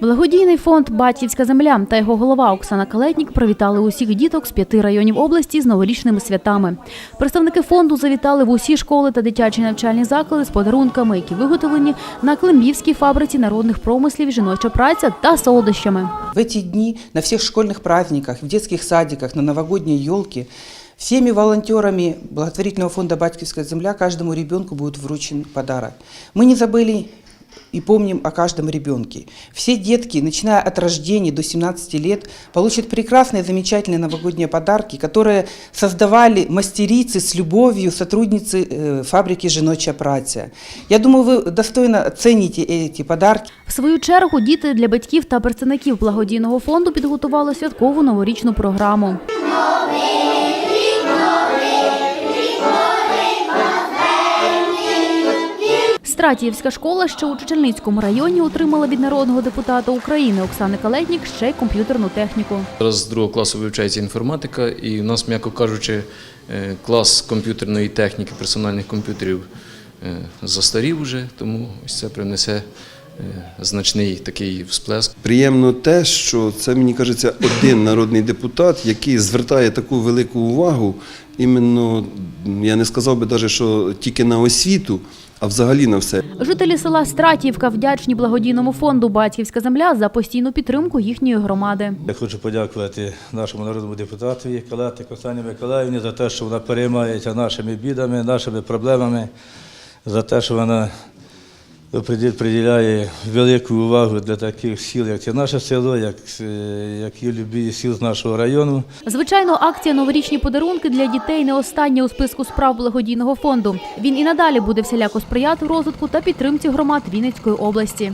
Благодійний фонд Батьківська земля та його голова Оксана Калетнік привітали усіх діток з п'яти районів області з новорічними святами. Представники фонду завітали в усі школи та дитячі навчальні заклади з подарунками, які виготовлені на Климбівській фабриці народних промислів жіноча праця та солодощами. В эти дни на всех школьных праздниках, в детских садиках, на новогодней елке всеми волонтерами благотворительного фонда «Батьковская земля» каждому ребенку будет вручен подарок. Мы не забыли и помним о каждом ребенке. Все детки, начиная от рождения до 17 лет, получат прекрасные, замечательные новогодние подарки, которые создавали мастерицы с любовью, сотрудницы э, фабрики «Женочья праця». Я думаю, вы достойно цените эти подарки. В свою чергу діти для батьків та представників благодійного фонду підготували святкову новорічну програму. Стратіївська школа, що у Чечельницькому районі, отримала від народного депутата України Оксани Калетнік ще й комп'ютерну техніку. Зараз з другого класу вивчається інформатика, і у нас, м'яко кажучи, е, клас комп'ютерної техніки, персональних комп'ютерів е, застарів уже, тому ось це принесе е, значний такий всплеск. Приємно те, що це мені кажеться один народний депутат, який звертає таку велику увагу. Іменно я не сказав би навіть, що тільки на освіту, а взагалі на все. Жителі села Стратівка вдячні благодійному фонду Батьківська земля за постійну підтримку їхньої громади. Я хочу подякувати нашому народному депутату Калати Костані Миколаївні за те, що вона переймається нашими бідами, нашими проблемами, за те, що вона приділяє велику увагу для таких сіл, як це наше село, як, е, як і любі сіл з нашого району. Звичайно, акція Новорічні подарунки для дітей не остання у списку справ благодійного фонду. Він і надалі буде всіляко сприяти розвитку та підтримці громад Вінницької області.